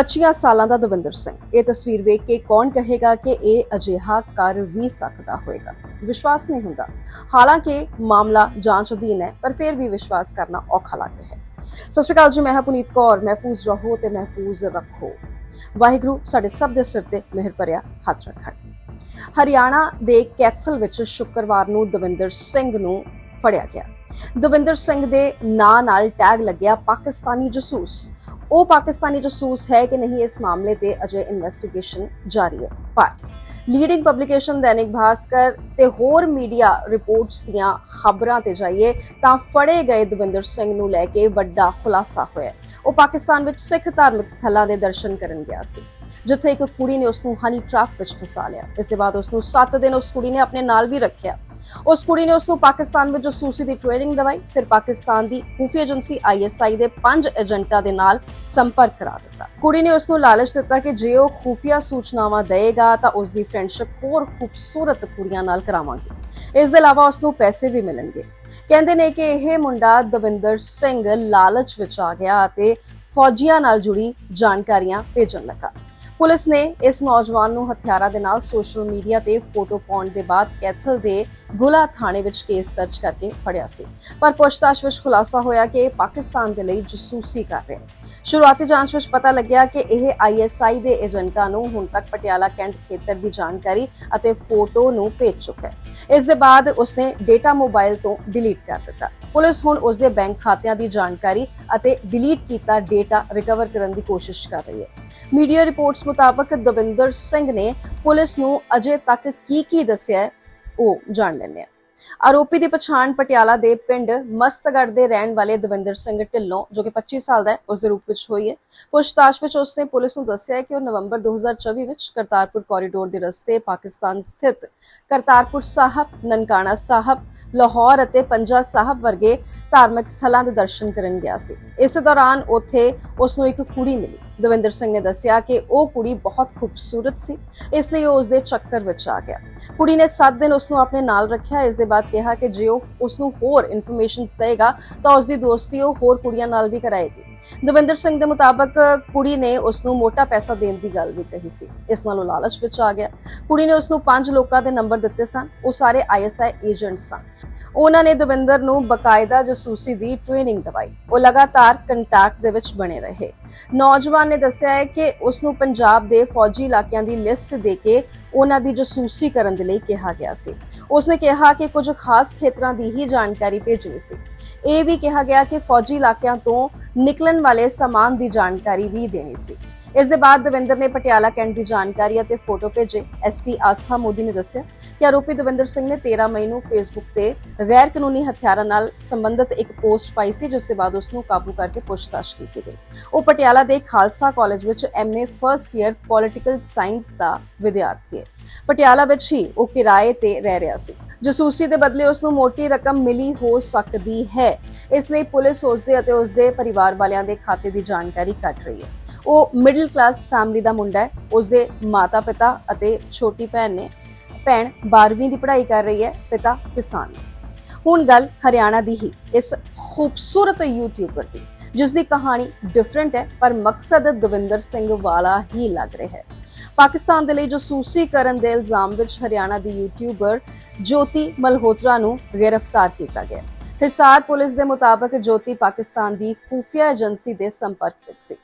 25 ਸਾਲਾਂ ਦਾ ਦਵਿੰਦਰ ਸਿੰਘ। ਇਹ ਤਸਵੀਰ ਵੇਖ ਕੇ ਕੌਣ ਕਹੇਗਾ ਕਿ ਇਹ ਅਜਿਹਾ ਕਰ ਵੀ ਸਕਦਾ ਹੋਵੇਗਾ? ਵਿਸ਼ਵਾਸ ਨਹੀਂ ਹੁੰਦਾ। ਹਾਲਾਂਕਿ ਮਾਮਲਾ ਜਾਂਚ ਅਧੀਨ ਹੈ, ਪਰ ਫਿਰ ਵੀ ਵਿਸ਼ਵਾਸ ਕਰਨਾ ਔਖਾ ਲੱਗ ਰਿਹਾ ਹੈ। ਸਤਿ ਸ਼੍ਰੀ ਅਕਾਲ ਜੀ, ਮੈਂ ਹਾਂ ਪੁਨੀਤ ਕੌਰ। ਮਹਿਫੂਜ਼ ਰਹੋ ਤੇ ਮਹਿਫੂਜ਼ ਰੱਖੋ। ਵਾਹਿਗੁਰੂ ਸਾਡੇ ਸਭ ਦੇ ਸਿਰ ਤੇ ਮਿਹਰ ਭਰਿਆ ਹੱਥ ਰੱਖਣ। ਹਰਿਆਣਾ ਦੇ ਕੈਥਲ ਵਿੱਚ ਸ਼ੁੱਕਰਵਾਰ ਨੂੰ ਦਵਿੰਦਰ ਸਿੰਘ ਨੂੰ ਫੜਿਆ ਗਿਆ। ਦਵਿੰਦਰ ਸਿੰਘ ਦੇ ਨਾਂ ਨਾਲ ਟੈਗ ਲੱਗਿਆ ਪਾਕਿਸਤਾਨੀ ਜਸੂਸ। ਉਹ ਪਾਕਿਸਤਾਨੀ ਜਸੂਸ ਹੈ ਕਿ ਨਹੀਂ ਇਸ ਮਾਮਲੇ ਤੇ ਅਜੇ ਇਨਵੈਸਟੀਗੇਸ਼ਨ ਜਾਰੀ ਹੈ। ਪਰ ਲੀਡਿੰਗ ਪਬਲੀਕੇਸ਼ਨ ਦੈਨਿਕ ਭਾਸਕਰ ਤੇ ਹੋਰ ਮੀਡੀਆ ਰਿਪੋਰਟਸ ਦੀਆਂ ਖਬਰਾਂ ਤੇ ਜਾਈਏ ਤਾਂ ਫੜੇ ਗਏ ਦਵਿੰਦਰ ਸਿੰਘ ਨੂੰ ਲੈ ਕੇ ਵੱਡਾ ਖੁਲਾਸਾ ਹੋਇਆ। ਉਹ ਪਾਕਿਸਤਾਨ ਵਿੱਚ ਸਿੱਖ ਧਾਰਮਿਕ ਸਥਲਾਂ ਦੇ ਦਰਸ਼ਨ ਕਰਨ ਗਿਆ ਸੀ। ਜਿੱਥੇ ਇੱਕ ਕੁੜੀ ਨੇ ਉਸ ਨੂੰ ਹਨੀ ਟ੍ਰੈਪ ਵਿੱਚ ਫਸਾ ਲਿਆ। ਇਸ ਦੇ ਬਾਅਦ ਉਸ ਨੂੰ 7 ਦਿਨ ਉਸ ਕੁੜੀ ਨੇ ਆਪਣੇ ਨਾਲ ਵੀ ਰੱਖਿਆ। ਉਸ ਕੁੜੀ ਨੇ ਉਸ ਨੂੰ ਪਾਕਿਸਤਾਨ ਵਿੱਚ ਜਸੂਸੀ ਦੀ ਟ੍ਰੇਨਿੰਗ ਦਵਾਈ, ਫਿਰ ਪਾਕਿਸਤਾਨ ਦੀ ਖੂਫੀਆ ਏਜੰਸੀ ਆਈਐਸਆਈ ਦੇ ਪੰਜ ਏਜੰਟਾਂ ਦੇ ਨਾਲ ਸੰਪਰਕ ਕਰਾ ਦਿੱਤਾ। ਕੁੜੀ ਨੇ ਉਸ ਨੂੰ ਲਾਲਚ ਦਿੱਤਾ ਕਿ ਜੇ ਉਹ ਖੂਫੀਆ ਸੂਚਨਾਵਾਂ ਦੇਵੇਗਾ ਤਾਂ ਉਸ ਦੀ ਫਰੈਂਡਸ਼ਿਪ ਹੋਰ ਖੂਬਸੂਰਤ ਕੁੜੀਆਂ ਨਾਲ ਕਰਾਵਾਂਗੀ। ਇਸ ਦੇ ਇਲਾਵਾ ਉਸ ਨੂੰ ਪੈਸੇ ਵੀ ਮਿਲਣਗੇ। ਕਹਿੰਦੇ ਨੇ ਕਿ ਇਹ ਮੁੰਡਾ ਦਵਿੰਦਰ ਸਿੰਘ ਲਾਲਚ ਵਿੱਚ ਆ ਗਿਆ ਅਤੇ ਫੌਜੀਆਂ ਨਾਲ ਜੁੜੀ ਜਾਣਕਾਰੀਆਂ ਭੇਜਣ ਲੱਗਾ। ਪੁਲਿਸ ਨੇ ਇਸ ਨੌਜਵਾਨ ਨੂੰ ਹਥਿਆਰਾਂ ਦੇ ਨਾਲ ਸੋਸ਼ਲ ਮੀਡੀਆ ਤੇ ਫੋਟੋ ਪਾਉਣ ਦੇ ਬਾਅਦ ਕੈਥਲ ਦੇ ਗੁਲਾ ਥਾਣੇ ਵਿੱਚ ਕੇਸ ਦਰਜ ਕਰਕੇ ਫੜਿਆ ਸੀ। ਪਰ ਪੁੱਛਤਾਛ ਵਿੱਚ ਖੁਲਾਸਾ ਹੋਇਆ ਕਿ ਇਹ ਪਾਕਿਸਤਾਨ ਦੇ ਲਈ ਜਸੂਸੀ ਕਰ ਰਿਹਾ ਹੈ ਸ਼ੁਰੂਆਤੀ ਜਾਂਚ ਵਿੱਚ ਪਤਾ ਲੱਗਿਆ ਕਿ ਇਹ ਆਈਐਸਆਈ ਦੇ ਏਜੰਟਾਂ ਨੂੰ ਹੁਣ ਤੱਕ ਪਟਿਆਲਾ ਕੈਂਟ ਖੇਤਰ ਦੀ ਜਾਣਕਾਰੀ ਅਤੇ ਫੋਟੋ ਨੂੰ ਭੇਜ ਚੁੱਕਾ ਹੈ। ਇਸ ਦੇ ਬਾਅਦ ਉਸਨੇ ਡੇਟਾ ਮੋਬਾਈਲ ਤੋਂ ਡਿਲੀਟ ਕਰ ਦਿੱਤਾ। ਪੁਲਿਸ ਹੁਣ ਉਸਦੇ ਬੈਂਕ ਖਾਤਿਆਂ ਦੀ ਜਾਣਕਾਰੀ ਅਤੇ ਡਿਲੀਟ ਕੀਤਾ ਡੇਟਾ ਰਿਕਵਰ ਕਰਨ ਦੀ ਕੋਸ਼ਿਸ਼ ਕਰ ਰਹੀ ਹੈ। ਮੀਡੀਆ ਰਿਪੋਰਟਸ ਮੁਤਾਬਕ ਦਵਿੰਦਰ ਸਿੰਘ ਨੇ ਪੁਲਿਸ ਨੂੰ ਅਜੇ ਤੱਕ ਕੀ ਕੀ ਦੱਸਿਆ ਉਹ ਜਾਣ ਲੈਂਦੇ ਹਾਂ। ਆਰੋਪੀ ਦੀ ਪਛਾਣ ਪਟਿਆਲਾ ਦੇ ਪਿੰਡ ਮਸਤਗੜ੍ਹ ਦੇ ਰਹਿਣ ਵਾਲੇ ਦਵਿੰਦਰ ਸਿੰਘ ਢਿੱਲੋਂ, ਜੋ ਕਿ 25 ਸਾਲ ਦਾ ਹੈ, ਉਸ ਦੇ ਰੂਪ ਵਿੱਚ ਹੋਈ ਹੈ। ਪੁੱਛਤਾਛ ਵਿੱਚ ਉਸਨੇ ਪੁਲਿਸ ਨੂੰ ਦੱਸਿਆ ਕਿ ਉਹ ਨਵੰਬਰ 2024 ਵਿੱਚ ਕਰਤਾਰਪੁਰ ਕੋਰੀਡੋਰ ਦੇ ਰਸਤੇ ਪਾਕਿਸਤਾਨ ਸਥਿਤ ਕਰਤਾਰਪੁਰ ਸਾਹਿਬ, ਨਨਕਾਣਾ ਸਾਹਿਬ, ਲਾਹੌਰ ਅਤੇ ਪੰਜਾ ਸਾਹਿਬ ਵਰਗੇ ਧਾਰਮਿਕ ਸਥਲਾਂ ਦੇ ਦਰਸ਼ਨ ਕਰਨ ਗਿਆ ਸੀ। ਇਸ ਦੌਰਾਨ ਉੱਥੇ ਉਸ ਨੂੰ ਇੱਕ ਕੁੜੀ ਮਿਲੀ। ਦਵਿੰਦਰ ਸਿੰਘ ਨੇ ਦੱਸਿਆ ਕਿ ਉਹ ਕੁੜੀ ਬਹੁਤ ਖੂਬਸੂਰਤ ਸੀ, ਇਸ ਲਈ ਉਹ ਉਸ ਦੇ ਚੱਕਰ ਵਿੱਚ ਆ ਗਿਆ। ਕੁੜੀ ਨੇ 7 ਦਿਨ ਉਸ ਨੂੰ ਆਪਣੇ ਨਾਲ ਰੱਖਿਆ, ਇਸ ਦੇ ਬਾਅਦ ਕਿਹਾ ਕਿ ਜੇ ਉਹ ਉਸ ਨੂੰ ਹੋਰ ਇਨਫੋਰਮੇਸ਼ਨਸ ਦੇਗਾ ਤਾਂ ਉਸ ਦੀ ਦੋਸਤੀ ਉਹ ਹੋਰ ਕੁੜੀਆਂ ਨਾਲ ਵੀ ਕਰਾਏਗੀ। ਦਵਿੰਦਰ ਸਿੰਘ ਦੇ ਮੁਤਾਬਕ ਕੁੜੀ ਨੇ ਉਸ ਨੂੰ ਮੋਟਾ ਪੈਸਾ ਦੇਣ ਦੀ ਗੱਲ ਵੀ ਕਹੀ ਸੀ। ਇਸ ਨਾਲ ਉਹ ਲਾਲਚ ਵਿੱਚ ਆ ਗਿਆ। ਕੁੜੀ ਨੇ ਉਸ ਨੂੰ ਪੰਜ ਲੋਕਾਂ ਦੇ ਨੰਬਰ ਦਿੱਤੇ ਸਨ। ਉਹ ਸਾਰੇ ਆਈਐਸਆਈ ਏਜੰਟ ਸਨ। ਉਹਨਾਂ ਨੇ ਦਵਿੰਦਰ ਨੂੰ ਬਕਾਇਦਾ ਜਸੂਸੀ ਦੀ ਟ੍ਰੇਨਿੰਗ ਦਵਾਈ। ਉਹ ਲਗਾਤਾਰ ਕੰਟੈਕਟ ਦੇ ਵਿੱਚ ਬਣੇ ਰਹੇ। ਨੌਜਵਾਨ ਨੇ ਦੱਸਿਆ ਹੈ ਕਿ ਉਸ ਨੂੰ ਪੰਜਾਬ ਦੇ ਫੌਜੀ ਇਲਾਕਿਆਂ ਦੀ ਲਿਸਟ ਦੇ ਕੇ ਉਹਨਾਂ ਦੀ ਜਸੂਸੀ ਕਰਨ ਦੇ ਲਈ ਕਿਹਾ ਗਿਆ ਸੀ। ਉਸਨੇ ਕਿਹਾ ਕਿ ਕੁਝ ਖਾਸ ਖੇਤਰਾਂ ਦੀ ਹੀ ਜਾਣਕਾਰੀ ਭੇਜਣੀ ਸੀ। ਇਹ ਵੀ ਕਿਹਾ ਗਿਆ ਕਿ ਫੌਜੀ ਇਲਾਕਿਆਂ ਤੋਂ ਨਿਕਲਣ ਵਾਲੇ ਸਮਾਨ ਦੀ ਜਾਣਕਾਰੀ ਵੀ ਦੇਣੀ ਸੀ। ਇਸ ਦੇ ਬਾਅਦ ਦਵਿੰਦਰ ਨੇ ਪਟਿਆਲਾ ਕੈਂਟ ਦੀ ਜਾਣਕਾਰੀ ਅਤੇ ਫੋਟੋ ਭੇਜੇ। ਐਸਪੀ ਆਸਥਾ ਮੋਦੀ ਨੇ ਦੱਸਿਆ ਕਿ ਆਰੋਪੀ ਦਵਿੰਦਰ ਸਿੰਘ ਨੇ 13 ਮਈ ਨੂੰ ਫੇਸਬੁੱਕ ਤੇ ਗੈਰ ਕਾਨੂੰਨੀ ਹਥਿਆਰਾਂ ਨਾਲ ਸੰਬੰਧਿਤ ਇੱਕ ਪੋਸਟ ਪਾਈ ਸੀ, ਜਿਸ ਦੇ ਬਾਅਦ ਉਸ ਨੂੰ ਕਾਬੂ ਕਰਕੇ ਪੁੱਛਤਾਛ ਕੀਤੀ ਗਈ। ਉਹ ਪਟਿਆਲਾ ਦੇ ਖਾਲਸਾ ਕਾਲਜ ਵਿੱਚ MA first year political science ਦਾ ਵਿਦਿਆਰਥੀ ਹੈ। ਪਟਿਆਲਾ ਵਿੱਚ ਹੀ ਉਹ ਕਿਰਾਏ ਤੇ ਰਹਿ ਰਿਹਾ ਸੀ। ਜਸੂਸੀ ਦੇ ਬਦਲੇ ਉਸ ਨੂੰ ਮੋਟੀ ਰਕਮ ਮਿਲੀ ਹੋ ਸਕਦੀ ਹੈ। ਇਸ ਲਈ ਪੁਲਿਸ ਉਸਦੇ ਅਤੇ ਉਸਦੇ ਪਰਿਵਾਰ ਵਾਲਿਆਂ ਦੇ ਖਾਤੇ ਦੀ ਜਾਣਕਾਰੀ ਕੱਢ ਰਹੀ ਹੈ। ਉਹ ਮਿਡਲ ਕਲਾਸ ਫੈਮਿਲੀ ਦਾ ਮੁੰਡਾ ਹੈ। ਉਸਦੇ ਮਾਤਾ-ਪਿਤਾ ਅਤੇ ਛੋਟੀ ਭੈਣ ਨੇ, ਭੈਣ 12ਵੀਂ ਦੀ ਪੜ੍ਹਾਈ ਕਰ ਰਹੀ ਹੈ, ਪਿਤਾ ਕਿਸਾਨ ਹੁਣ ਗੱਲ ਹਰਿਆਣਾ ਦੀ ਹੀ, ਇਸ ਖੂਬਸੂਰਤ ਯੂਟਿਊਬਰ ਦੀ ਜਿਸ ਦੀ ਕਹਾਣੀ ਡਿਫਰੈਂਟ ਹੈ, ਪਰ ਮਕਸਦ ਦਵਿੰਦਰ ਸਿੰਘ ਵਾਲਾ ਹੀ ਲੱਗ ਰਿਹਾ ਹੈ। ਪਾਕਿਸਤਾਨ ਦੇ ਲਈ ਜਸੂਸੀ ਕਰਨ ਦੇ ਇਲਜ਼ਾਮ ਵਿੱਚ ਹਰਿਆਣਾ ਦੀ ਯੂਟਿਊਬਰ ਜੋਤੀ ਮਲਹੋਤਰਾ ਨੂੰ ਗ੍ਰਿਫਤਾਰ ਕੀਤਾ ਗਿਆ। ਹਿਸਾਰ ਪੁਲਿਸ ਦੇ ਮੁਤਾਬਕ ਜੋਤੀ ਪਾਕਿਸਤਾਨ ਦੀ ਖੂਫੀਆ ਏਜੰਸੀ ਦੇ ਸੰਪਰਕ ਵਿੱਚ ਸੀ।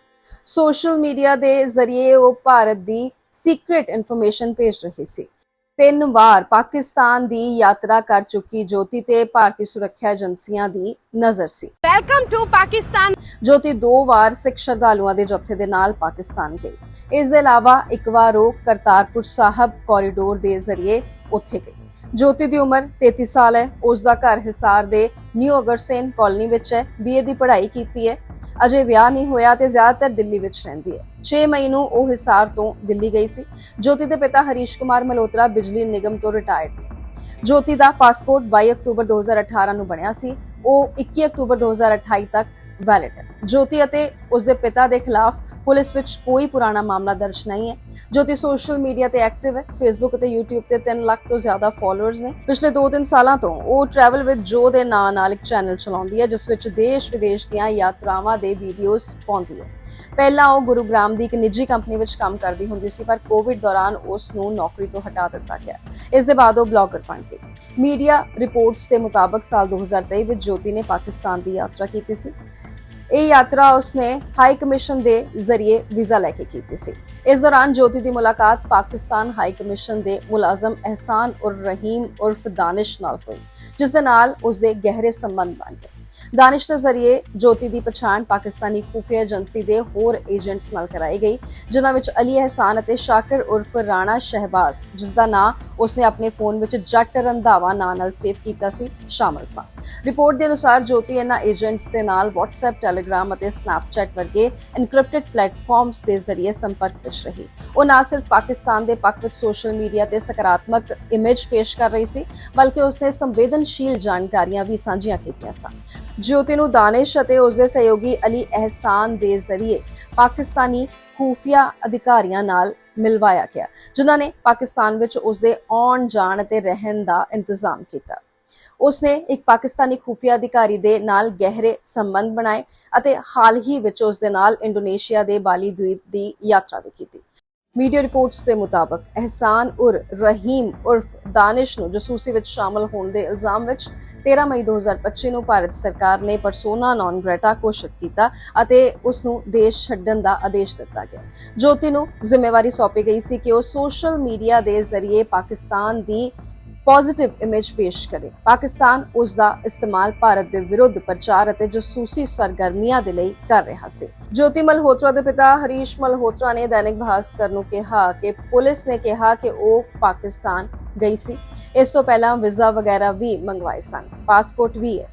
ਸੋਸ਼ਲ ਮੀਡੀਆ ਦੇ ਜ਼ਰੀਏ ਉਹ ਭਾਰਤ ਦੀ ਸੀਕ੍ਰੀਟ ਇਨਫੋਰਮੇਸ਼ਨ ਭੇਜ ਰਹੀ ਸੀ। ਤਿੰਨ ਵਾਰ ਪਾਕਿਸਤਾਨ ਦੀ ਯਾਤਰਾ ਕਰ ਚੁੱਕੀ ਜੋਤੀ ਤੇ ਭਾਰਤੀ ਸੁਰੱਖਿਆ ਏਜੰਸੀਆਂ ਦੀ ਨਜ਼ਰ ਸੀ। Welcome to Pakistan. ਜੋਤੀ ਦੋ ਵਾਰ ਸਿੱਖ ਸ਼ਰਧਾਲੂਆਂ ਦੇ ਜੱਥੇ ਦੇ ਨਾਲ ਪਾਕਿਸਤਾਨ ਗਈ। ਇਸ ਦੇ ਇਲਾਵਾ ਇੱਕ ਵਾਰ ਉਹ ਕਰਤਾਰਪੁਰ ਸਾਹਿਬ ਕੋਰੀਡੋਰ ਦੇ ਜ਼ਰੀਏ ਉੱਥੇ ਗਈ। ਜੋਤੀ ਦੀ ਉਮਰ 33 ਸਾਲ ਹੈ। ਉਸ ਦਾ ਘਰ ਹਿਸਾਰ ਦੇ ਨਿਊ ਅਗਰਸੇਨ ਕਾਲੋਨੀ ਵਿੱਚ ਹੈ। ਬੀਏ ਦੀ ਪੜ੍ਹਾਈ ਕੀਤੀ ਹੈ। ਅਜੇ ਵਿਆਹ ਨਹੀਂ ਹੋਇਆ ਤੇ ਜ਼ਿਆਦਾਤਰ ਦਿੱਲੀ ਵਿੱਚ ਰਹਿੰਦੀ ਹੈ। 6 ਮਈ ਨੂੰ ਉਹ ਹਿਸਾਰ ਤੋਂ ਦਿੱਲੀ ਗਈ ਸੀ। ਜੋਤੀ ਦੇ ਪਿਤਾ ਹਰੀਸ਼ ਕੁਮਾਰ ਮਲਹੋਤਰਾ ਬਿਜਲੀ ਨਿਗਮ ਤੋਂ ਰਿਟਾਇਰਡ ਨੇ। ਜੋਤੀ ਦਾ ਪਾਸਪੋਰਟ 22 ਅਕਤੂਬਰ 2018 ਨੂੰ ਬਣਿਆ ਸੀ। ਉਹ 21 ਅਕਤੂਬਰ 2028 ਤੱਕ ਵੈਲਿਡ ਹੈ। ਜੋਤੀ ਅਤੇ ਉਸ ਦੇ ਪਿਤਾ ਦੇ ਖਿਲਾਫ ਪੁਲਿਸ ਵਿੱਚ ਕੋਈ ਪੁਰਾਣਾ ਮਾਮਲਾ ਦਰਜ ਨਹੀਂ ਹੈ। ਜੋਤੀ ਸੋਸ਼ਲ ਮੀਡੀਆ ਤੇ ਐਕਟਿਵ ਹੈ। ਫੇਸਬੁੱਕ ਅਤੇ YouTube ਤੇ 3 ਲੱਖ ਤੋਂ ਜ਼ਿਆਦਾ ਫਾਲੋਅਰਸ ਨੇ। ਪਿਛਲੇ 2-3 ਸਾਲਾਂ ਤੋਂ ਉਹ ਟਰੈਵਲ ਵਿਦ ਜੋ ਦੇ ਨਾਂ ਨਾਲ ਇੱਕ ਚੈਨਲ ਚਲਾਉਂਦੀ ਹੈ, ਜਿਸ ਵਿੱਚ ਦੇਸ਼ ਵਿਦੇਸ਼ ਦੀਆਂ ਯਾਤਰਾਵਾਂ ਦੇ ਵੀਡੀਓਜ਼ ਪਾਉਂਦੀ ਹੈ। ਪਹਿਲਾਂ ਉਹ ਗੁਰੂਗ੍ਰਾਮ ਦੀ ਇੱਕ ਨਿੱਜੀ ਕੰਪਨੀ ਵਿੱਚ ਕੰਮ ਕਰਦੀ ਹੁੰਦੀ ਸੀ, ਪਰ ਕੋਵਿਡ ਦੌਰਾਨ ਉਸ ਨੂੰ ਨੌਕਰੀ ਤੋਂ ਹਟਾ ਦਿੱਤਾ ਗਿਆ। ਇਸ ਦੇ ਬਾਅਦ ਉਹ ਬਲੌਗਰ ਬਣ ਗਈ। ਮੀਡੀਆ ਰਿਪੋਰਟਸ ਦੇ ਮੁਤਾਬਕ ਸਾਲ 2023 ਵਿੱਚ ਜੋਤੀ ਨੇ ਪਾਕਿਸਤਾਨ ਦੀ ਯਾਤਰਾ ਕੀਤੀ ਸੀ। ਇਹ ਯਾਤਰਾ ਉਸਨੇ ਹਾਈ ਕਮਿਸ਼ਨ ਦੇ ਜ਼ਰੀਏ ਵੀਜ਼ਾ ਲੈ ਕੇ ਕੀਤੀ ਸੀ। ਇਸ ਦੌਰਾਨ ਜੋਤੀ ਦੀ ਮੁਲਾਕਾਤ ਪਾਕਿਸਤਾਨ ਹਾਈ ਕਮਿਸ਼ਨ ਦੇ ਮੁਲਾਜ਼ਮ ਅਹਿਸਾਨ ਉਰ ਰਹੀਮ ਉਰਫ ਦਾਨਿਸ਼ ਨਾਲ ਹੋਈ, ਜਿਸ ਦੇ ਨਾਲ ਉਸਦੇ ਗਹਿਰੇ ਸੰਬੰਧ ਬਣ ਗਏ। ਦਾਨਿਸ਼ ਦੇ ਜ਼ਰੀਏ ਜੋਤੀ ਦੀ ਪਛਾਣ ਪਾਕਿਸਤਾਨੀ ਖੂਫੀਆ ਏਜੰਸੀ ਦੇ ਹੋਰ ਏਜੰਟਸ ਨਾਲ ਕਰਾਈ ਗਈ, ਜਿਨ੍ਹਾਂ ਵਿੱਚ ਅਲੀ ਅਹਿਸਾਨ ਅਤੇ ਸ਼ਾਕਿਰ ਉਰਫ ਰਾਣਾ ਸ਼ਹਿਬਾਜ਼, ਜਿਸ ਦਾ ਨਾਂ ਉਸਨੇ ਆਪਣੇ ਫੋਨ ਵਿੱਚ ਜੱਟ ਰੰਧਾਵਾ ਨਾਂ ਨਾਲ ਸੇਵ ਕੀਤਾ ਸੀ, ਸ਼ਾਮਲ ਸਨ। ਰਿਪੋਰਟ ਦੇ ਅਨੁਸਾਰ ਜੋਤੀ ਇਹਨਾਂ ਏਜੰਟਸ ਦੇ ਨਾਲ WhatsApp ਟੈਲੀਗ੍ਰਾਮ ਅਤੇ ਸਨੈਪਚੈਟ ਵਰਗੇ ਐਨਕ੍ਰਿਪਟਡ ਪਲੇਟਫਾਰਮਸ ਦੇ ਜ਼ਰੀਏ ਸੰਪਰਕ ਵਿੱਚ ਰਹੀ। ਉਹ ਨਾ ਸਿਰਫ ਪਾਕਿਸਤਾਨ ਦੇ ਪੱਖ ਵਿੱਚ ਸੋਸ਼ਲ ਮੀਡੀਆ ਤੇ ਸਕਾਰਾਤਮਕ ਇਮੇਜ ਪੇਸ਼ ਕਰ ਰਹੀ ਸੀ, ਬਲਕਿ ਉਸਨੇ ਸੰਵੇਦਨਸ਼ੀਲ ਜਾਣਕਾਰੀਆਂ ਵੀ ਸਾਂਝੀਆਂ ਕੀਤੀਆਂ ਸਨ। ਜੋਤੀ ਨੂੰ ਦਾਨਿਸ਼ ਅਤੇ ਉਸਦੇ ਸਹਿਯੋਗੀ ਅਲੀ ਅਹਿਸਾਨ ਦੇ ਜ਼ਰੀਏ ਪਾਕਿਸਤਾਨੀ ਖੂਫੀਆ ਅਧਿਕਾਰੀਆਂ ਨਾਲ ਮਿਲਵਾਇਆ ਗਿਆ, ਜਿਨ੍ਹਾਂ ਨੇ ਪਾਕਿਸਤਾਨ ਵਿੱਚ ਉਸਦੇ ਆਉਣ ਜਾਣ ਅਤੇ ਰਹਿਣ ਦਾ ਇੰਤਜ਼ਾਮ ਕੀਤਾ। ਉਸਨੇ ਇੱਕ ਪਾਕਿਸਤਾਨੀ ਖੂਫੀਆ ਅਧਿਕਾਰੀ ਦੇ ਨਾਲ ਗਹਿਰੇ ਸੰਬੰਧ ਬਣਾਏ ਅਤੇ ਹਾਲ ਹੀ ਵਿੱਚ ਉਸ ਦੇ ਨਾਲ ਇੰਡੋਨੇਸ਼ੀਆ ਦੇ ਬਾਲੀ ਦਵੀਪ ਦੀ ਯਾਤਰਾ ਵੀ ਕੀਤੀ। ਮੀਡੀਆ ਰਿਪੋਰਟਸ ਦੇ ਮੁਤਾਬਕ ਅਹਿਸਾਨ ਉਰ ਰਹੀਮ ਉਰਫ ਦਾਨਿਸ਼ ਨੂੰ ਜਸੂਸੀ ਵਿੱਚ ਸ਼ਾਮਲ ਹੋਣ ਦੇ ਇਲਜ਼ਾਮ ਵਿੱਚ 13 ਮਈ 2025 ਨੂੰ ਭਾਰਤ ਸਰਕਾਰ ਨੇ ਪਰਸੋਨਾ ਨਾਨ ਗ੍ਰੈਟਾ ਘੋਸ਼ਿਤ ਕੀਤਾ ਅਤੇ ਉਸ ਨੂੰ ਦੇਸ਼ ਛੱਡਣ ਦਾ ਆਦੇਸ਼ ਦਿੱਤਾ ਗਿਆ। ਜੋਤੀ ਨੂੰ ਜ਼ਿੰਮੇਵਾਰੀ ਸੌਂਪੀ ਗਈ ਸੀ ਕਿ ਉਹ ਸੋਸ਼ਲ ਮੀਡੀਆ ਦੇ ਜ਼ਰੀਏ ਪਾਕਿਸਤਾਨ ਦੀ ਪੋਜ਼ਿਟਿਵ ਇਮੇਜ ਪੇਸ਼ ਕਰੇ। ਪਾਕਿਸਤਾਨ ਉਸ ਦਾ ਇਸਤੇਮਾਲ ਭਾਰਤ ਦੇ ਵਿਰੁੱਧ ਪ੍ਰਚਾਰ ਅਤੇ ਜਸੂਸੀ ਸਰਗਰਮੀਆਂ ਦੇ ਲਈ ਕਰ ਰਿਹਾ ਸੀ। ਜੋਤੀ ਮਲਹੋਤਰਾ ਦੇ ਪਿਤਾ ਹਰੀਸ਼ ਮਲਹੋਤਰਾ ਨੇ ਦੈਨਿਕ ਭਾਸਕਰ ਨੂੰ ਕਿਹਾ ਕਿ ਪੁਲਿਸ ਨੇ ਕਿਹਾ ਕਿ ਉਹ ਪਾਕਿਸਤਾਨ ਗਈ ਸੀ। ਇਸ ਤੋਂ ਪਹਿਲਾਂ ਵੀਜ਼ਾ ਵਗੈਰਾ ਵੀ ਮੰਗਵਾਏ ਸਨ। ਪਾਸਪੋਰਟ ਵੀ ਹੈ।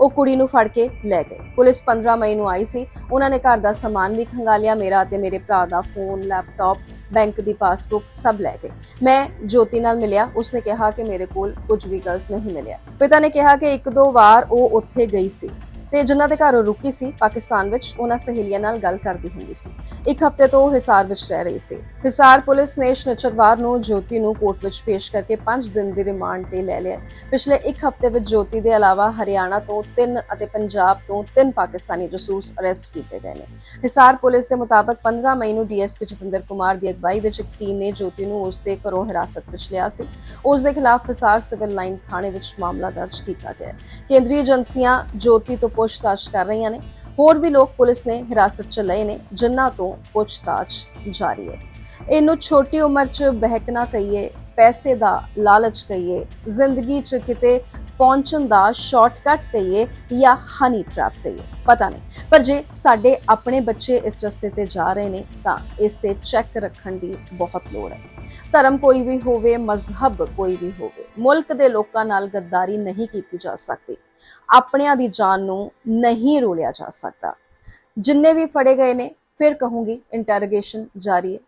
ਉਹ ਕੁੜੀ ਨੂੰ ਫੜ ਕੇ ਲੈ ਗਏ। ਪੁਲਿਸ 15 ਮਈ ਨੂੰ ਆਈ ਸੀ। ਉਹਨਾਂ ਨੇ ਘਰ ਦਾ ਸਮਾਨ ਵੀ ਖੰਗਾਲਿਆ। ਮੇਰਾ ਅਤੇ ਮੇਰੇ ਭਰਾ ਦਾ ਫੋਨ, ਲੈਪਟਾਪ ਬੈਂਕ ਦੀ ਪਾਸਬੁੱਕ ਸਭ ਲੈ ਗਏ। ਮੈਂ ਜੋਤੀ ਨਾਲ ਮਿਲਿਆ, ਉਸਨੇ ਕਿਹਾ ਕਿ ਮੇਰੇ ਕੋਲ ਕੁਝ ਵੀ ਗਲਤ ਨਹੀਂ ਮਿਲਿਆ। ਪਿਤਾ ਨੇ ਕਿਹਾ ਕਿ ਇੱਕ ਦੋ ਵਾਰ ਉਹ ਉੱਥੇ ਗਈ ਸੀ। ਤੇ ਜਿਨ੍ਹਾਂ ਦੇ ਘਰ ਉਹ ਰੁਕੀ ਸੀ ਪਾਕਿਸਤਾਨ ਵਿੱਚ, ਉਹਨਾਂ ਸਹੇਲੀਆਂ ਨਾਲ ਗੱਲ ਕਰਦੀ ਹੁੰਦੀ ਸੀ। ਇੱਕ ਹਫ਼ਤੇ ਤੋਂ ਉਹ ਹਿਸਾਰ ਵਿੱਚ ਰਹਿ ਰਹੀ ਸੀ। ਹਿਸਾਰ ਪੁਲਿਸ ਨੇ ਸ਼ਨੀਚਰਵਾਰ ਨੂੰ ਜੋਤੀ ਨੂੰ ਕੋਰਟ ਵਿੱਚ ਪੇਸ਼ ਕਰਕੇ 5 ਦਿਨ ਦੀ ਰਿਮਾਂਡ ਤੇ ਲੈ ਲਿਆ। ਪਿਛਲੇ ਇੱਕ ਹਫ਼ਤੇ ਵਿੱਚ ਜੋਤੀ ਦੇ ਇਲਾਵਾ ਹਰਿਆਣਾ ਤੋਂ 3 ਅਤੇ ਪੰਜਾਬ ਤੋਂ 3 ਪਾਕਿਸਤਾਨੀ ਜਸੂਸ ਅਰੈਸਟ ਕੀਤੇ ਗਏ ਨੇ। ਹਿਸਾਰ ਪੁਲਿਸ ਦੇ ਮੁਤਾਬਕ 15 ਮਈ ਨੂੰ ਡੀਐਸਪੀ ਜਤਿੰਦਰ ਕੁਮਾਰ ਦੀ ਅਗਵਾਈ ਵਿੱਚ ਇੱਕ ਟੀਮ ਨੇ ਜੋਤੀ ਨੂੰ ਉਸ ਦੇ ਘਰੋਂ ਹਿਰਾਸਤ ਵਿੱਚ ਲਿਆ ਸੀ। ਉਸ ਦੇ ਖਿਲਾਫ ਹਿਸਾਰ ਸਿਵਲ ਲਾਈਨ ਥਾਣੇ ਵਿੱਚ ਮਾਮਲਾ ਦਰਜ ਕੀਤਾ ਗਿਆ ਕੇਂਦਰੀ ਏਜੰਸੀਆਂ ਜੋਤੀ ਤੋਂ ਪੁੱਛਤਾਛ ਕਰ ਰਹੀਆਂ ਨੇ। ਹੋਰ ਵੀ ਲੋਕ ਪੁਲਿਸ ਨੇ ਹਿਰਾਸਤ 'ਚ ਲਏ ਨੇ, ਜਿਨ੍ਹਾਂ ਤੋਂ ਪੁੱਛਤਾਛ ਜਾਰੀ ਹੈ। ਇਹਨੂੰ ਛੋਟੀ ਉਮਰ 'ਚ ਬਹਿਕਣਾ ਕਹੀਏ, ਪੈਸੇ ਦਾ ਲਾਲਚ ਕਹੀਏ, ਜ਼ਿੰਦਗੀ 'ਚ ਕਿਤੇ ਪਹੁੰਚਣ ਦਾ ਸ਼ਾਰਟਕਟ ਕਹੀਏ ਜਾਂ ਹਨੀ ਟ੍ਰੈਪ ਕਹੀਏ ਪਤਾ ਨਹੀਂ। ਪਰ ਜੇ ਸਾਡੇ ਆਪਣੇ ਬੱਚੇ ਇਸ ਰਸਤੇ ਤੇ ਜਾ ਰਹੇ ਨੇ, ਤਾਂ ਇਸ ਤੇ ਚੈੱਕ ਰੱਖਣ ਦੀ ਬਹੁਤ ਲੋੜ ਹੈ। ਧਰਮ ਕੋਈ ਵੀ ਹੋਵੇ, ਮਜ਼ਹਬ ਕੋਈ ਵੀ ਹੋਵੇ, ਮੁਲਕ ਦੇ ਲੋਕਾਂ ਨਾਲ ਗੱਦਾਰੀ ਨਹੀਂ ਕੀਤੀ ਜਾ ਸਕਦੀ। ਆਪਣਿਆਂ ਦੀ ਜਾਨ ਨੂੰ ਨਹੀਂ ਰੋਲਿਆ ਜਾ ਸਕਦਾ। ਜਿੰਨੇ ਵੀ ਫੜੇ ਗਏ ਨੇ, ਫਿਰ ਕਹੂੰਗੀ ਇੰਟਰੋਗੇਸ਼ਨ ਜਾਰੀ ਹੈ।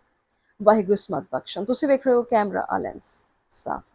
ਵਾਹਿਗੁਰੂ ਸਮਤ ਬਖਸ਼ਣ। ਤੁਸੀਂ ਵੇਖ ਰਹੇ ਹੋ ਕੈਮਰਾ ਅਲੈਂਸ ਸਾਫ਼।